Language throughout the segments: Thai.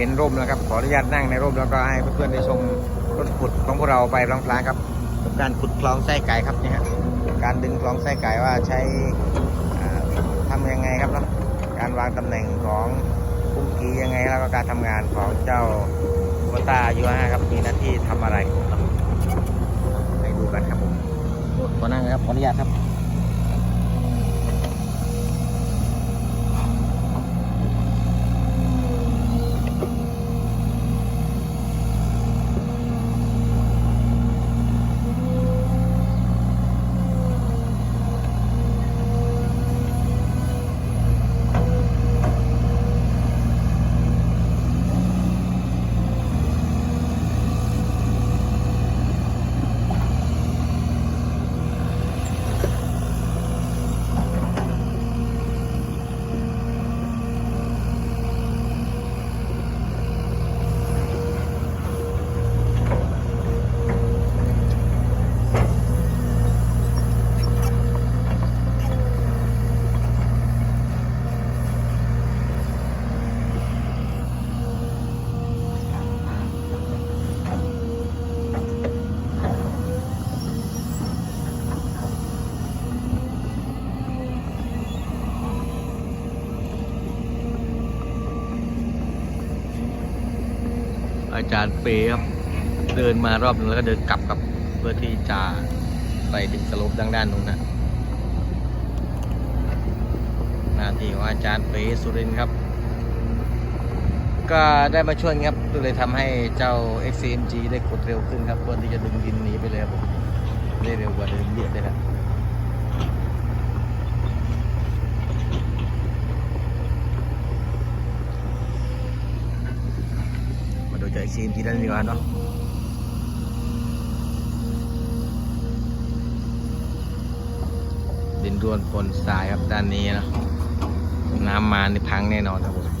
เห็นร่มแล้วครับ ขออนุญาตนั่งในร่มแล้วก็ให้เพื่อนๆได้ชมรถขุดของพวกเราไปพลางๆครับกับการขุดคลองไส้ไก่ครับเนี่ยฮะการดึงคลองไส้ไก่ว่าใช้อ่าทำยังไงครับเนาะการวางตำแหน่งของกุ้งกียังไงแล้วก็การทำงานของเจ้าโคต้ายูห้าครับมีหน้าที่ทำอะไรไปดูกันครับผมขอนั่งนะครับขออนุญาตครับ อาจารย์เปครับเดินมารอบนึงแล้วก็เดินกลับกับเพื่อที่จะไปถึงสลปด้านด้านนู้นนะหน้าที่ของอาจารย์เปสุรินครับ ก็ได้มาช่วยครับก็เลยทำให้เจ้า XCMG ได้กดเร็วขึ้นครับเพื่อที่จะดึงดินหนีไปเลยครับผมได้เร็วกว่าเดิมเยอะเลยครับ มาดูจาก XCMG ด้านนี้ดีกว่าเนาะดินร่วนปนทรายครับด้านนี้นะน้ำมานี่พังแน่นอนครับผม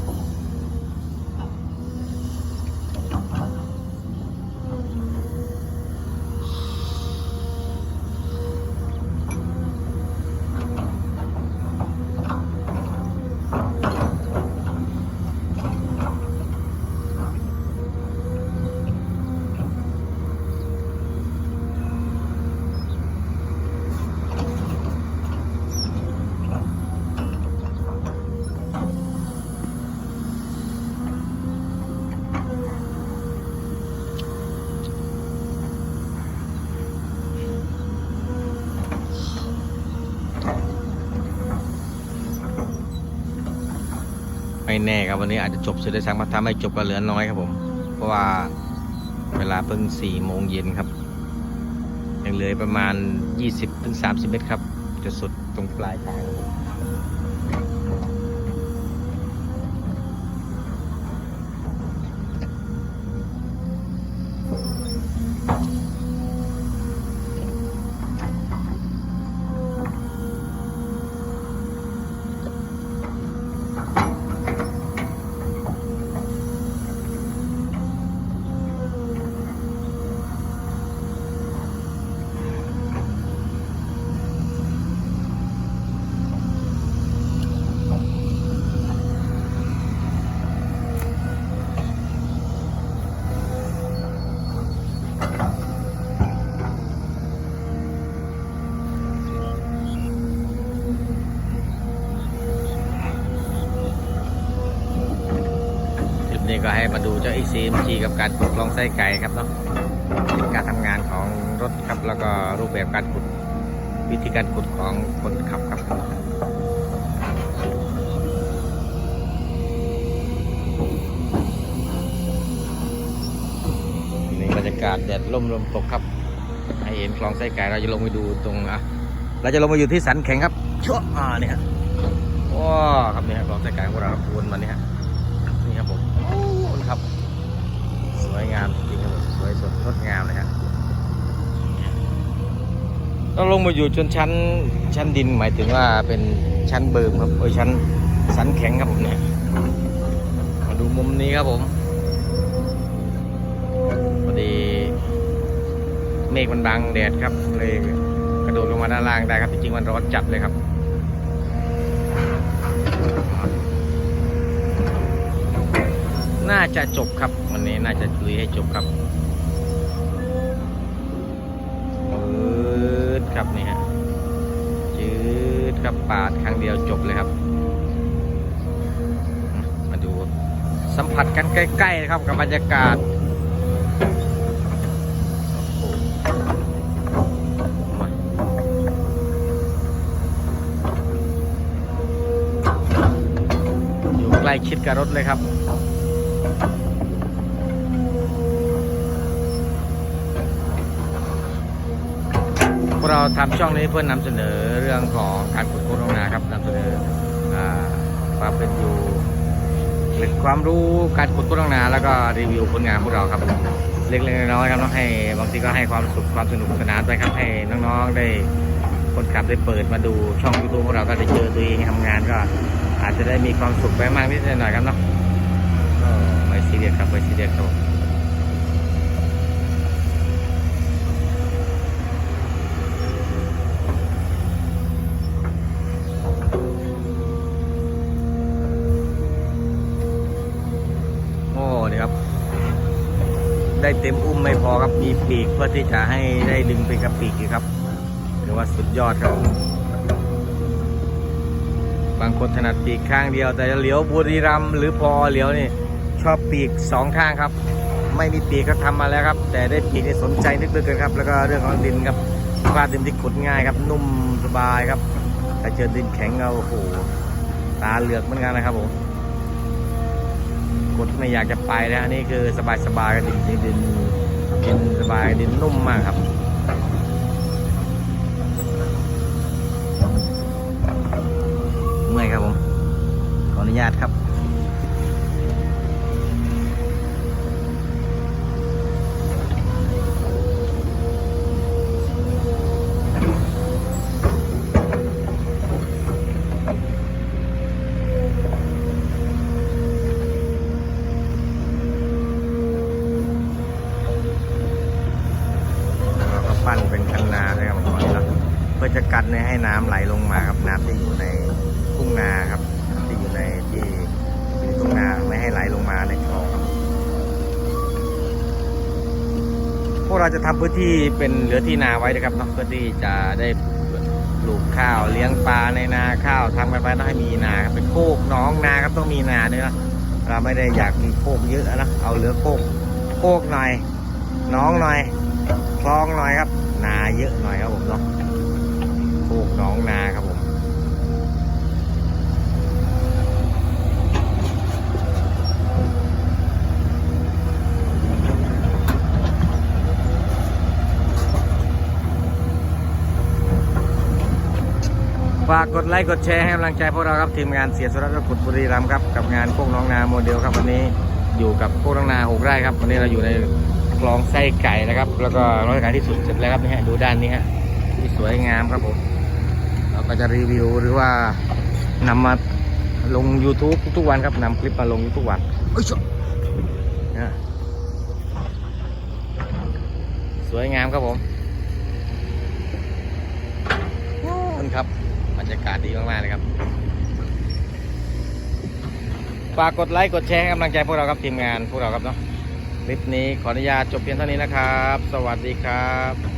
ไม่แน่ครับวันนี้อาจจะจบเสร็จได้สักมาทำให้จบก็เหลือน้อยครับผม เพราะว่าเวลาเพิ่งสี่โมงเย็นครับยังเหลือประมาณ 20-30 เมตรครับ จะสุดตรงปลายทางครับ ก็ให้มาดูเจ้า XCMG กับการขุดคลองไส้ไก่ครับเนาะการทำงานของรถครับแล้วก็รูปแบบการขุดวิธีการขุดของคนขับครับนี่บรรยากาศแดดร่มลมตกครับ ให้เห็นคลองไส้ไก่เราจะลงไปดูตรงอะเราจะลงมาอยู่ที่สันแข็งครับชั่วอ่าเนี่ยว้าครับเนี่ยคลองไส้ไก่ของเราวนมาเนี่ยฮะนี่ครับผมโอ้ครับ สวย งามจริงๆครับผมสวยสดงดงามเลยฮะเราลงมาอยู่จนชั้นชั้นดินหมายถึงว่าเป็นชั้นเบิร์มครับโอ้ยชั้นสันแข็งครับผมเนี่ยมาดูมุมนี้ครับผมพอดีเมฆมันบังแดดครับเลยกระโดดลงมาด้านล่างได้ครับจริงๆมันร้อนจัดเลยครับ น่าจะจบครับ วันนี้น่าจะลุยให้จบครับปืดครับนี่ฮะจืดครับปาดครั้งเดียวจบเลยครับ มาดูสัมผัสกันใกล้ๆครับกับบรรยากาศอยู่ใกล้ชิดกับรถเลยครับ พวกเราทำช่องนี้เพื่อนำเสนอเรื่องของการขุดโคตรนาครับนำเสนอความเป็นอยู่เกร็ดความรู้การขุดโคตรนา แล้วก็รีวิวผลงานพวกเราครับเล็กๆน้อยๆครับน้องให้บางทีก็ให้ความสุขความสนุกสนานไปครับให้น้องๆได้คนขับได้เปิดมาดูช่องยูทูบพวกเราก็ได้เจอตัวเองทำงานก็ อาจจะได้มีความสุขไปมากนิดหน่อยครับเนาะไม่ซีเรียสครับไม่ซีเรียสครับ ได้เต็มอุ้มไม่พอครับมีปีกเพื่อที่จะให้ได้ดึงไปกับปีกครับถือว่าสุดยอดครับ บางคนถนัดปีกข้างเดียว แต่จะเลี้ยวบุรีรัมหรือพอเหลียวนี่ชอบปีกสองข้างครับ ไม่มีปีกก็ทำมาแล้วครับ แต่ได้ปีกนี่สนใจนึกเหลือเกินครับ แล้วก็เรื่องของดินครับว่าดินที่ขุดง่ายครับ นุ่มสบายครับแต่เจอดินแข็งเอาโอ้โหตาเหลือกเหมือนกันนะครับผมุดไม่อยากจะไปแล้วนี่คือสบายๆกันดินดินดินสบายดินนุ่มมากครับ เราจะทำพื้นที่เป็นเหลือที่นาไว้นะครับเนาะเพื่อที่จะได้ปลูกข้าวเลี้ยงปลาในนาข้าวทำกันไปต้องให้มีนาครับเป็นโคกน้องนาครับต้องมีนาด้วยนะเราไม่ได้อยากมีโคกเยอะนะเอาเหลือโคกโคกหน่อยน้องหน่อยคลองหน่อยครับ นาเยอะหน่อยครับผมเนาะปลูกหนองนาครับผม ฝากกดไลค์กดแชร์ให้กำลังใจพวกเราครับทีมงานเสียสรัตน์ขุดบุรีรัมย์ครับกับงานพวกน้องนาโมเดลครับวันนี้อยู่กับพวกน้องนาหกไร่ครับวันนี้เราอยู่ในคลองไส้ไก่นะครับ แล้วก็ร้อยไก่ที่สุดเสร็จแล้วครับนี่ฮะดูด้านนี้ฮะที่สวยงามครับผมเราก็จะรีวิวหรือว่านำมาลง YouTube ทุกๆวันครับนำคลิปมาลงทุกๆวันเอ้ยชดนะสวยงามครับผมนู่นครับ บรรยากาศดีมากๆเลยครับฝากกดไลค์กดแชร์ให้กำลังใจพวกเราครับทีมงานพวกเราครับเนาะคลิปนี้ขออนุญาตจบเพียงเท่านี้นะครับ สวัสดีครับ